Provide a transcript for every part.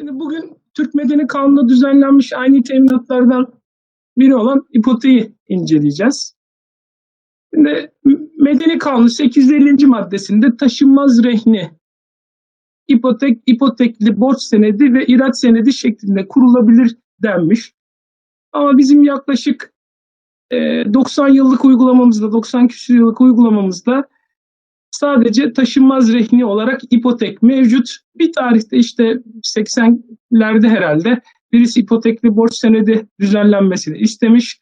Bugün Türk Medeni Kanunu'nda düzenlenmiş aynı teminatlardan biri olan ipoteği inceleyeceğiz. Şimdi Medeni Kanunu 850. maddesinde taşınmaz rehni, ipotek, ipotekli borç senedi ve irat senedi şeklinde kurulabilir denmiş. Ama bizim yaklaşık 90 yıllık uygulamamızda, 90 küsur yıllık uygulamamızda sadece taşınmaz rehni olarak ipotek mevcut. Bir tarihte işte 80'lerde herhalde birisi ipotekli borç senedi düzenlenmesini istemiş.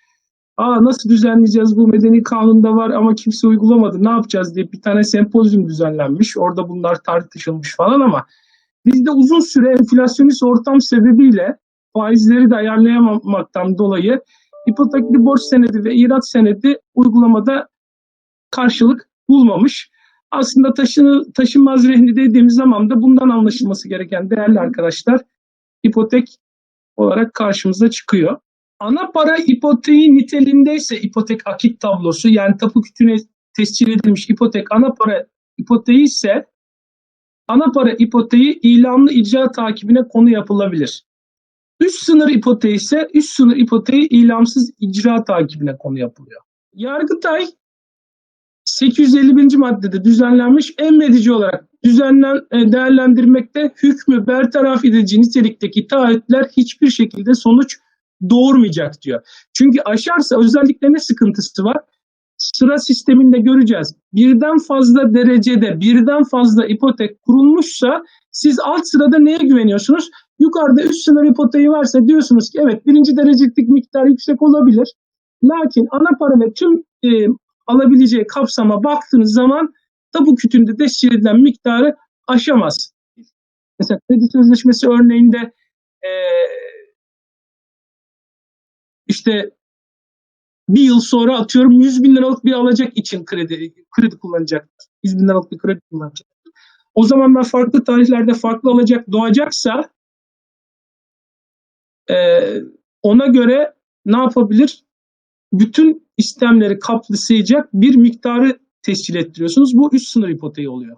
Aa nasıl düzenleyeceğiz bu medeni kanunda var ama kimse uygulamadı ne yapacağız diye bir tane sempozyum düzenlenmiş. Orada bunlar tartışılmış falan ama bizde uzun süre enflasyonist ortam sebebiyle faizleri de ayarlayamamaktan dolayı ipotekli borç senedi ve irat senedi uygulamada karşılık bulmamış. Aslında taşını, taşınmaz rehni dediğimiz zaman da bundan anlaşılması gereken değerli arkadaşlar ipotek olarak karşımıza çıkıyor. Ana para ipoteği niteliğindeyse ipotek akit tablosu yani tapu kütüğüne tescil edilmiş ipotek ana para ipoteği ise ana para ipoteği ilanlı icra takibine konu yapılabilir. Üst sınır ipoteği ise üst sınır ipoteği ilamsız icra takibine konu yapılıyor. Yargıtay 851. maddede düzenlenmiş emredici olarak düzenlen e, değerlendirmekte hükmü bertaraf edici nitelikteki taahhütler hiçbir şekilde sonuç doğurmayacak diyor. Çünkü aşarsa özellikle ne sıkıntısı var? Sıra sisteminde göreceğiz. Birden fazla derecede birden fazla ipotek kurulmuşsa siz alt sırada neye güveniyorsunuz? Yukarıda üst sınır ipoteği varsa diyorsunuz ki evet birinci derecelik miktar yüksek olabilir. Lakin ana para ve tüm e, alabileceği kapsama baktığınız zaman tabu kütüğünde tescil edilen miktarı aşamaz. Mesela kredi sözleşmesi örneğinde e, işte bir yıl sonra atıyorum 100 bin liralık bir alacak için kredi kredi kullanacak. 100 bin liralık bir kredi kullanacak. O zamanlar farklı tarihlerde farklı alacak doğacaksa e, ona göre ne yapabilir? Bütün istemleri kapsayacak bir miktarı tescil ettiriyorsunuz. Bu üst sınır ipoteği oluyor.